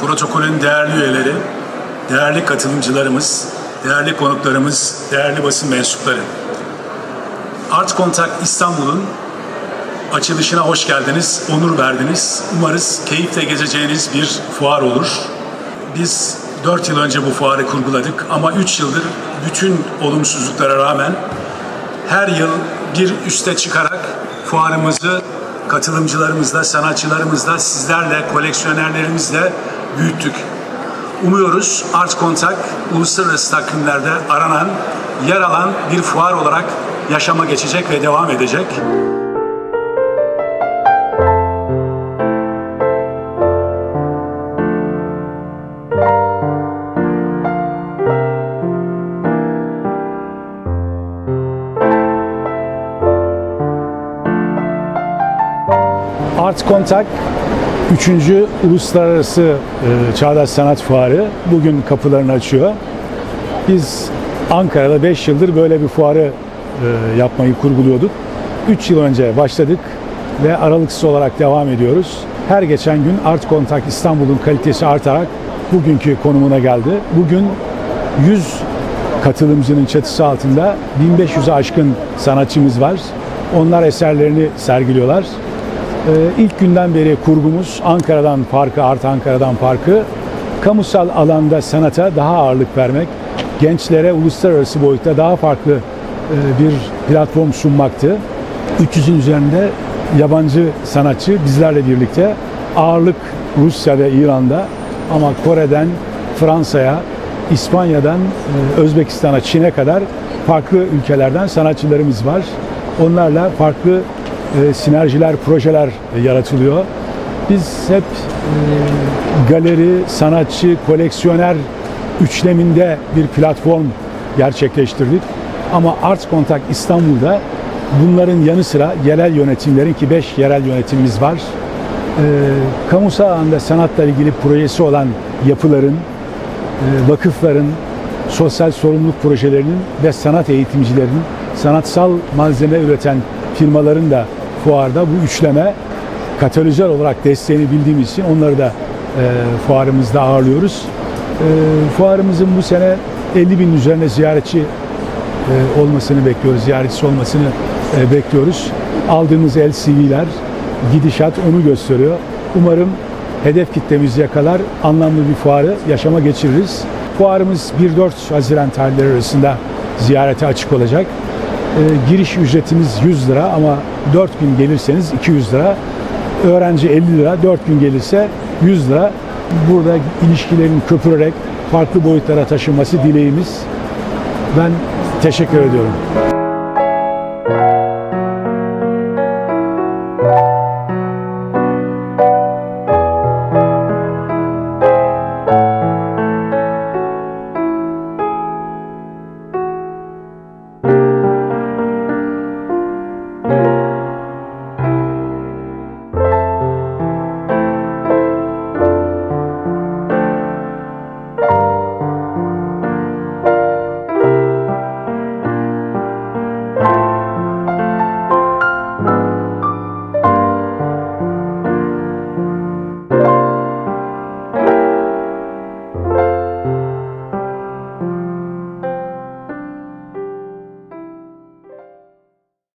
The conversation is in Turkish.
protokolün değerli üyeleri, değerli katılımcılarımız, değerli konuklarımız, değerli basın mensupları. Art Kontak İstanbul'un açılışına hoş geldiniz, onur verdiniz. Umarız keyifle gezeceğiniz bir fuar olur. Biz 4 yıl önce bu fuarı kurguladık ama 3 yıldır bütün olumsuzluklara rağmen her yıl bir üste çıkarak fuarımızı katılımcılarımızla, sanatçılarımızla, sizlerle, koleksiyonerlerimizle büyüttük. Umuyoruz Art Kontak uluslararası takvimlerde aranan, yer alan bir fuar olarak yaşama geçecek ve devam edecek. Art Kontak 3. Uluslararası e, Çağdaş Sanat Fuarı bugün kapılarını açıyor. Biz Ankara'da 5 yıldır böyle bir fuarı e, yapmayı kurguluyorduk. 3 yıl önce başladık ve aralıksız olarak devam ediyoruz. Her geçen gün Art Kontak İstanbul'un kalitesi artarak bugünkü konumuna geldi. Bugün 100 katılımcının çatısı altında 1500'e aşkın sanatçımız var. Onlar eserlerini sergiliyorlar. Ee, ilk günden beri kurgumuz Ankara'dan farkı, Art Ankara'dan farkı kamusal alanda sanata daha ağırlık vermek, gençlere uluslararası boyutta daha farklı e, bir platform sunmaktı. 300'ün üzerinde yabancı sanatçı bizlerle birlikte ağırlık Rusya ve İran'da ama Kore'den Fransa'ya, İspanya'dan e, Özbekistan'a, Çin'e kadar farklı ülkelerden sanatçılarımız var. Onlarla farklı e, sinerjiler, projeler e, yaratılıyor. Biz hep e, galeri, sanatçı, koleksiyoner üçleminde bir platform gerçekleştirdik. Ama Arts Contact İstanbul'da bunların yanı sıra yerel yönetimlerin ki 5 yerel yönetimimiz var. E, kamusal alanda sanatla ilgili projesi olan yapıların, e, vakıfların, sosyal sorumluluk projelerinin ve sanat eğitimcilerinin, sanatsal malzeme üreten firmaların da fuarda bu üçleme katalizör olarak desteğini bildiğimiz için onları da e, fuarımızda ağırlıyoruz. E, fuarımızın bu sene 50 bin üzerine ziyaretçi e, olmasını bekliyoruz, ziyaretçisi olmasını e, bekliyoruz. Aldığımız LCV'ler, gidişat onu gösteriyor. Umarım hedef kitlemizi yakalar, anlamlı bir fuarı yaşama geçiririz. Fuarımız 1-4 Haziran tarihleri arasında ziyarete açık olacak. E, giriş ücretimiz 100 lira ama 4 gün gelirseniz 200 lira. Öğrenci 50 lira, 4 gün gelirse 100 lira. Burada ilişkilerin köpürerek farklı boyutlara taşınması dileğimiz. Ben teşekkür ediyorum.